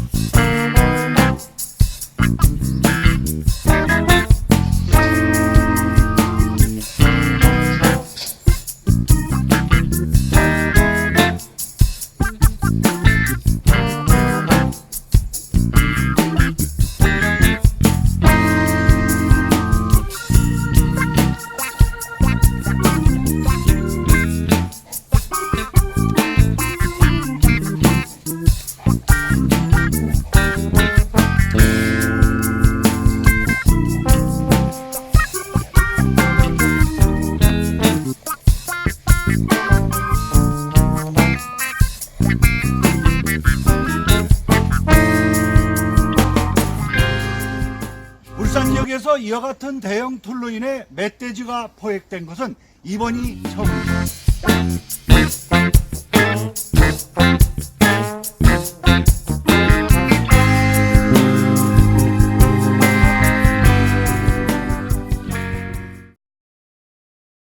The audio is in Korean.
thank you. 울산역에서 이와 같은 대형 툴로 인해 멧돼지가 포획된 것은 이번이 처음입니다.